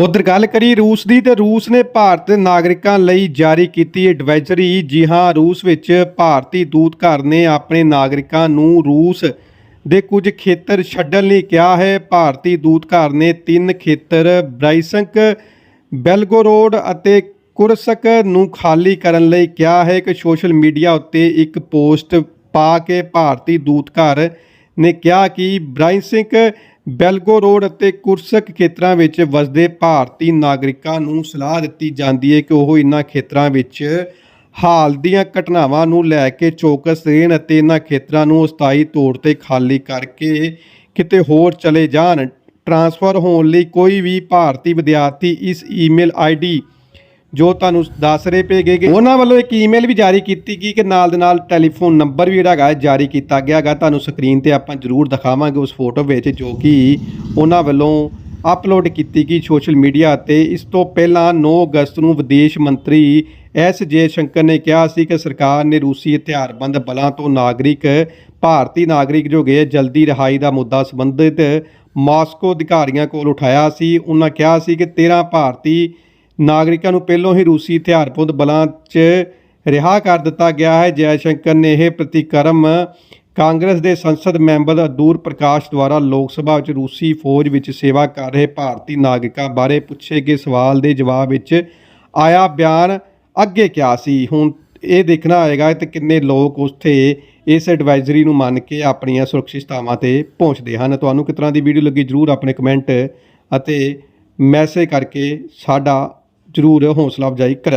ਉਧਰ ਗੱਲ ਕਰੀ ਰੂਸ ਦੀ, ਤੇ ਰੂਸ ਨੇ ਭਾਰਤ ਦੇ ਨਾਗਰਿਕਾਂ ਲਈ ਜਾਰੀ ਕੀਤੀ ਐਡਵਾਈਜ਼ਰੀ, ਜੀ ਹਾਂ, ਰੂਸ ਵਿੱਚ ਭਾਰਤੀ ਦੂਤਘਰ ਨੇ ਆਪਣੇ ਨਾਗਰਿਕਾਂ ਨੂੰ ਰੂਸ ਦੇ ਕੁਝ ਖੇਤਰ ਛੱਡਣ ਲਈ ਕਿਹਾ ਹੈ। ਭਾਰਤੀ ਦੂਤਘਰ ਨੇ ਤਿੰਨ ਖੇਤਰ, ਬ੍ਰਾਈਸੰਕ, ਬੈਲਗੋਰੋਡ ਅਤੇ ਕੁਰਸਕ ਨੂੰ ਖਾਲੀ ਕਰਨ ਲਈ ਕਿਹਾ ਹੈ। ਕਿ ਸੋਸ਼ਲ ਮੀਡੀਆ ਉੱਤੇ ਇੱਕ ਪੋਸਟ ਪਾ ਕੇ ਭਾਰਤੀ ਦੂਤਘਰ ਨੇ ਕਿਹਾ ਕਿ ਬ੍ਰਾਈਸਿੰਕ ਬੈਲਗੋ ਰੋਡ ਅਤੇ ਕੁਰਸਕ ਖੇਤਰਾਂ ਵਿੱਚ ਵਸਦੇ ਭਾਰਤੀ ਨਾਗਰਿਕਾਂ ਨੂੰ ਸਲਾਹ ਦਿੱਤੀ ਜਾਂਦੀ ਹੈ ਕਿ ਉਹ ਇਨ੍ਹਾਂ ਖੇਤਰਾਂ ਵਿੱਚ ਹਾਲ ਦੀਆਂ ਘਟਨਾਵਾਂ ਨੂੰ ਲੈ ਕੇ ਚੌਕਸ ਰਹਿਣ ਅਤੇ ਇਨ੍ਹਾਂ ਖੇਤਰਾਂ ਨੂੰ ਅਸਥਾਈ ਤੌਰ ਤੇ ਖਾਲੀ ਕਰਕੇ ਕਿਤੇ ਹੋਰ ਚਲੇ ਜਾਣ। ਟ੍ਰਾਂਸਫਰ ਹੋਣ ਲਈ ਕੋਈ ਵੀ ਭਾਰਤੀ ਵਿਦਿਆਰਥੀ ਇਸ ਈਮੇਲ ਆਈਡੀ ਜੋ ਤੁਹਾਨੂੰ ਦੱਸ ਰਹੇ ਪਏਗੇ ਕਿ ਉਹਨਾਂ ਵੱਲੋਂ ਇੱਕ ਈਮੇਲ ਵੀ ਜਾਰੀ ਕੀਤੀ ਗਈ ਕਿ ਨਾਲ ਦੇ ਨਾਲ ਟੈਲੀਫੋਨ ਨੰਬਰ ਵੀ ਜਿਹੜਾ ਹੈਗਾ ਜਾਰੀ ਕੀਤਾ ਗਿਆ ਹੈਗਾ। ਤੁਹਾਨੂੰ ਸਕਰੀਨ ਤੇ ਆਪਾਂ ਜ਼ਰੂਰ ਦਿਖਾਵਾਂਗੇ ਉਸ ਫੋਟੋ ਵਿੱਚ ਜੋ ਕਿ ਉਹਨਾਂ ਵੱਲੋਂ ਅਪਲੋਡ ਕੀਤੀ ਗਈ ਸੋਸ਼ਲ ਮੀਡੀਆ ਤੇ। ਇਸ ਤੋਂ ਪਹਿਲਾਂ 9 ਅਗਸਤ ਨੂੰ ਵਿਦੇਸ਼ ਮੰਤਰੀ ਐਸ ਜੇ ਸ਼ੰਕਰ ਨੇ ਕਿਹਾ ਸੀ ਕਿ ਸਰਕਾਰ ਨੇ ਰੂਸੀ ਹਥਿਆਰਬੰਦ ਬਲਾਂ ਤੋਂ ਨਾਗਰਿਕ, ਭਾਰਤੀ ਨਾਗਰਿਕ ਜੋ ਗਏ ਜਲਦੀ ਰਿਹਾਈ ਦਾ ਮੁੱਦਾ ਸੰਬੰਧਿਤ ਮਾਸਕੋ ਅਧਿਕਾਰੀਆਂ ਕੋਲ ਉਠਾਇਆ ਸੀ। ਉਹਨਾਂ ਕਿਹਾ ਸੀ ਕਿ 13 ਭਾਰਤੀ ਨਾਗਰਿਕਾਂ ਨੂੰ ਪਹਿਲਾਂ ਹੀ ਰੂਸੀ ਹਥਿਆਰਬੰਦ ਬਲਾਂ 'ਚ ਰਿਹਾ ਕਰ ਦਿੱਤਾ ਗਿਆ ਹੈ। ਜੈ ਸ਼ੰਕਰ ਨੇ ਇਹ ਪ੍ਰਤੀਕਰਮ ਕਾਂਗਰਸ ਦੇ ਸੰਸਦ ਮੈਂਬਰ ਅਦੂਰ ਪ੍ਰਕਾਸ਼ ਦੁਆਰਾ ਲੋਕ ਸਭਾ ਵਿੱਚ ਰੂਸੀ ਫੌਜ ਵਿੱਚ ਸੇਵਾ ਕਰ ਰਹੇ ਭਾਰਤੀ ਨਾਗਰਿਕਾਂ ਬਾਰੇ ਪੁੱਛੇ ਗਏ ਸਵਾਲ ਦੇ ਜਵਾਬ ਵਿੱਚ ਆਇਆ ਬਿਆਨ ਅੱਗੇ ਕਿਹਾ ਸੀ। ਹੁਣ ਇਹ ਦੇਖਣਾ ਹੋਏਗਾ ਕਿ ਕਿੰਨੇ ਲੋਕ ਉੱਥੇ ਇਸ ਐਡਵਾਈਜ਼ਰੀ ਨੂੰ ਮੰਨ ਕੇ ਆਪਣੀਆਂ ਸੁਰੱਖਿਅਤ ਥਾਵਾਂ ਤੇ ਪਹੁੰਚਦੇ ਹਨ। ਤੁਹਾਨੂੰ ਕਿਸ ਤਰ੍ਹਾਂ ਦੀ ਵੀਡੀਓ ਲੱਗੀ ਜਰੂਰ ਆਪਣੇ ਕਮੈਂਟ ਅਤੇ ਮੈਸੇਜ ਕਰਕੇ ਸਾਡਾ ਜਰੂਰ ਹੌਸਲਾ ਅਫਜ਼ਾਈ ਕਰਿਆ